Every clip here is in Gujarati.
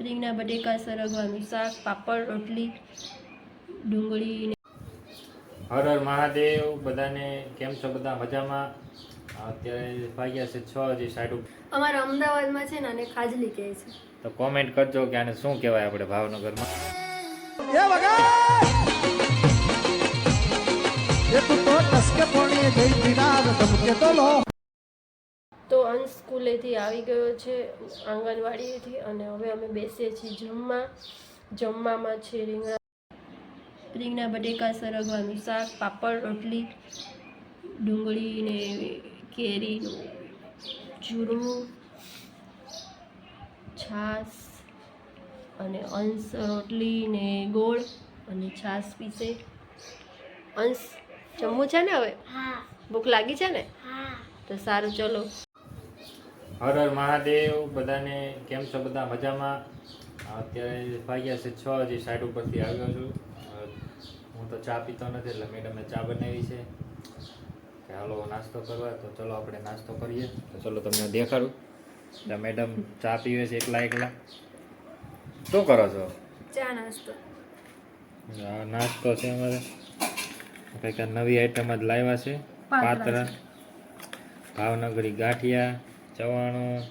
રીંગણા બટેકા સરગવાનું શાક પાપડ રોટલી ડુંગળી ને હર હર મહાદેવ બધાને કેમ છો? બધા મજામાં? અત્યારે વાગ્યા છે છ હજી સાઈડ અમારા અમદાવાદમાં છે ને આને ખાજલી કહે છે. તો કોમેન્ટ કરજો કે આને શું કહેવાય આપણે ભાવનગરમાં. એ તું તો ટસકે પોણીએ જઈ દિનાર ધમકે તો લો તો અંશ સ્કૂલેથી આવી ગયો છે આંગણવાડીએથી અને હવે અમે બેસીએ છીએ જમવા. જમવામાં છે રીંગણા. રીંગણા બટેકા સરગવાનું શાક પાપડ રોટલી ડુંગળી ને કેરીનું ચૂરવું છાશ અને અંશ રોટલી ને ગોળ અને છાશ પીસે. અંશ જમવું છે ને હવે? ભૂખ લાગી છે ને? તો સારું ચલો. હર હર મહાદેવ બધાને કેમ છો બધા? મજામાં? અત્યારે ભાગ્યા છે છ હજી સાઈડ ઉપરથી આવ્યો છું. હું તો ચા પીતો નથી એટલે મેડમે ચા બનાવી છે. કે હાલો નાસ્તો કરવા તો ચલો આપણે નાસ્તો કરીએ. તો ચલો તમને દેખાડું. એટલે મેડમ ચા પીવે છે એકલા એકલા. શું કરો છો? ચા નાસ્તો. નાસ્તો છે અમારે. કંઈક નવી આઈટમ જ લાવ્યા છે. પાત્રા. ભાવનગરી ગાંઠિયા. ચવાણું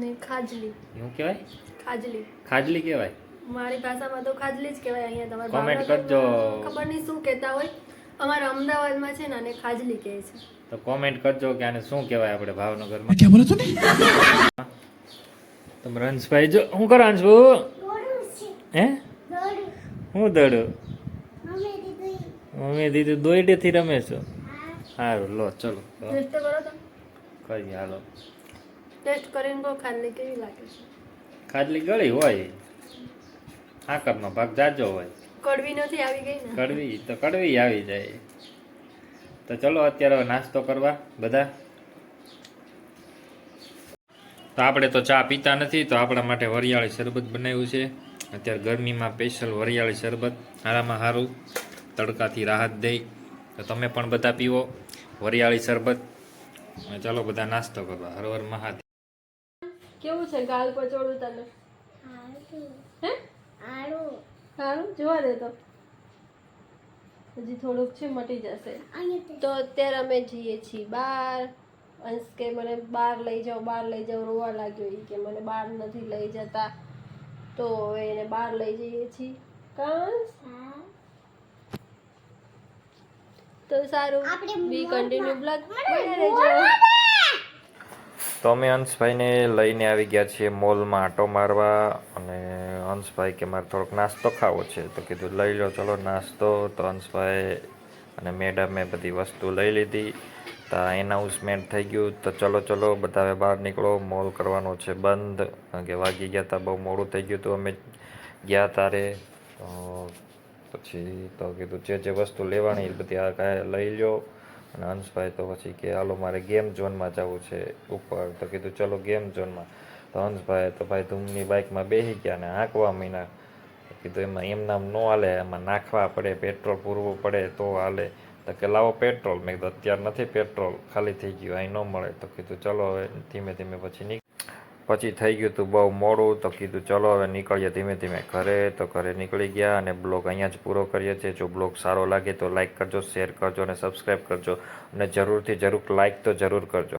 ને ખાજલી. શું કહેવાય? ખાજલી. ખાજલી કહેવાય? મારી ભાષામાં તો ખાજલી જ કહેવાય. અહીંયા તમારે કોમેન્ટ કરજો. ખબર નહીં શું કહેતા હોય. અમારા અમદાવાદમાં છે ને આને ખાજલી કહે છે. તો કોમેન્ટ કરજો કે આને શું કહેવાય આપણે ભાવનગરમાં. ક્યાં બોલો તું તમે રંશભાઈ જો શું કરો અંશભુ હે? હું દડું? મમ્મી દીધું દોઈડેથી રમે છો? સારું લો ચલો. કરીએ હાલો. ટેસ્ટ કરીને કહો ખાજલી કેવી લાગે છે? ખાજલી ગળી હોય. આકરનો ભાગ જાજો હોય. કડવી નથી આવી ગઈ ને? કડવી તો કડવી આવી જાય. તો ચલો અત્યારે નાસ્તો કરવા બધા. તો આપણે તો ચા પીતા નથી તો આપણા માટે વરિયાળી શરબત બનાવ્યું છે. અત્યારે ગરમીમાં સ્પેશિયલ વરિયાળી શરબત સારામાં સારું તડકાથી રાહત દઈ તો તમે પણ બધા પીવો વરિયાળી શરબત. ચાલો બધા નાસ્તો કરવા. હરવર મહાદેવ. કેવું છે ગાલ પચોડું તને? હે? સારું? જોવા દે તો. હજી થોડુંક છે મટી જશે. તો અત્યારે અમે જઈએ છીએ બહાર. અંશ કે મને બહાર લઈ જાઓ બહાર લઈ જાઓ રોવા લાગ્યો એ કે મને બહાર નથી લઈ જતા. તો હવે એને બહાર લઈ જઈએ છીએ. કંસ તો સારું. બી કન્ટિન્યુ બ્લોગ રહેજો. તો અમે અંશભાઈને લઈને આવી ગયા છીએ મોલમાં આટો મારવા અને અંશભાઈ કે મારે થોડોક નાસ્તો ખાવો છે તો કીધું, લઈ લો, ચલો નાસ્તો. તો અંશભાઈ અને મેડમે બધી વસ્તુ લઈ લીધી. તો એનાઉન્સમેન્ટ થઈ ગયું. તો ચલો ચલો બધા હવે બહાર નીકળો. મોલ કરવાનો છે બંધ. કે વાગી ગયા હતા બહુ મોડું થઈ ગયું હતું અમે ગયા તારે. પછી તો કીધું, જે જે વસ્તુ લેવાની એ બધી આ કાંઈ લઈ લો અને હંસભાઈ તો પછી કે, હાલો, મારે ગેમ ઝોનમાં જવું છે ઉપર. તો કીધું, ચલો, ગેમ ઝોનમાં. તો હંસભાઈ તો ભાઈ ધૂમની બાઇકમાં બેસી ગયા ને હાંકવા મીના. કીધું, એમાં એમ નામ ન હાલે, એમાં નાખવા પડે, પેટ્રોલ પૂરવું પડે તો હાલે. તો કે, લાવો પેટ્રોલ. મેં કીધું, અત્યારે નથી પેટ્રોલ, ખાલી થઈ ગયું, અહીં ન મળે. તો કીધું, ચલો, હવે ધીમે ધીમે પછી નીક પછી થઈ ગયું હતું બહુ મોડું, તો કીધું, ચલો, હવે નીકળીએ. ધીમે ધીમે ઘરે તો ઘરે નીકળી ગયા અને બ્લોગ અહીંયા જ પૂરો કરીએ છીએ. જો બ્લોગ સારો લાગે તો લાઇક કરજો, શેર કરજો અને સબસ્ક્રાઈબ કરજો. અને જરૂરથી જરૂર લાઇક તો જરૂર કરજો.